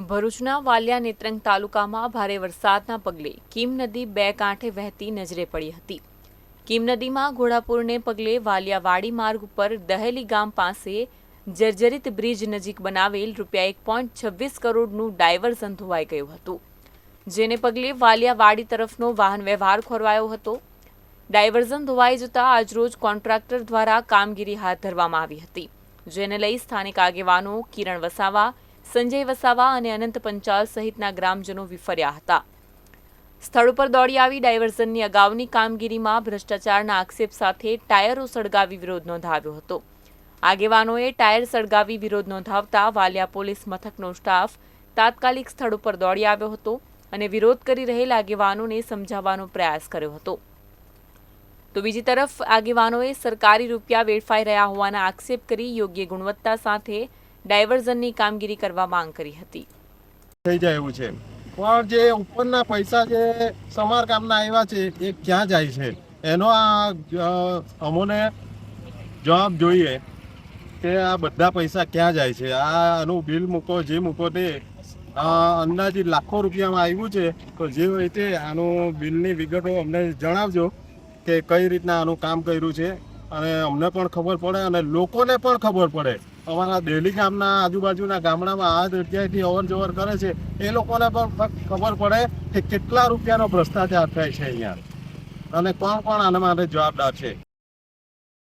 ભરૂચના વાલિયા નેત્રંગ તાલુકામાં ભારે વરસાદના પગલે કીમ નદી બે કાંઠે વહેતી નજરે પડી હતી. કીમ નદીમાં ઘોડાપુરને પગલે વાલિયાવાડી માર્ગ ઉપર દહેલી ગામ પાસે જર્જરિત બ્રિજ નજીક બનાવેલ રૂપિયા એક પોઈન્ટ છવ્વીસ કરોડનું ડાયવર્ઝન ધોવાઈ ગયું હતું. જેને પગલે વાલિયાવાડી તરફનો વાહન વ્યવહાર ખોરવાયો હતો. ડાયવર્ઝન ધોવાઈ જતા આજરોજ કોન્ટ્રાક્ટર દ્વારા કામગીરી હાથ ધરવામાં આવી હતી. જેને લઈ સ્થાનિક આગેવાનો કિરણ વસાવા સંજય વસાવા અને અનંત પંચાલ સહિતના ગ્રામજનો વિફર્યા હતા. સ્થળ ઉપર દોડી આવી ડાયવર્ઝનની અગાઉની કામગીરીમાં ભ્રષ્ટાચારના આક્ષેપ સાથે ટાયરો સળગાવી વિરોધ નોંધાવ્યો હતો. આગેવાનોએ ટાયર સળગાવી વિરોધ નોંધાવતા વાલિયા પોલીસ મથકનો સ્ટાફ તાત્કાલિક સ્થળ ઉપર દોડી આવ્યો હતો અને વિરોધ કરી રહેલા આગેવાનોને સમજાવવાનો પ્રયાસ કર્યો હતો. તો બીજી તરફ આગેવાનોએ સરકારી રૂપિયા વેડફાઈ રહ્યા હોવાના આક્ષેપ કરી યોગ્ય ગુણવત્તા સાથે ડાયવર્ઝનની કામગીરી કરવા માંગ કરી હતી. થઈ જાય એવું છે. પણ જે ઉપરના પૈસા જે સમારકામના આવ્યા છે, એ ક્યાં જાય છે? એનો આ અમોને જવાબ જોઈએ કે આ બધા પૈસા ક્યાં જાય છે? આ આનું બિલ મૂકો, જે મૂકો તે અંદાજે લાખો રૂપિયામાં આવ્યું છે. તો જે હોય તે આનું બિલની વિગતો અમને જણાવજો કે કઈ રીતના આનું કામ કર્યું છે. અને અમને પણ ખબર પડે અને લોકોને પણ ખબર પડે. અમારા દેલી ગામના આજુબાજુના ગામડામાં આ જગ્યાએથી અવર જવર કરે છે, એ લોકોને પણ ખબર પડે કે કેટલા રૂપિયાનો ભ્રષ્ટાચાર થાય છે અહીંયા. અને કોણ કોણ આના માટે જવાબદાર છે?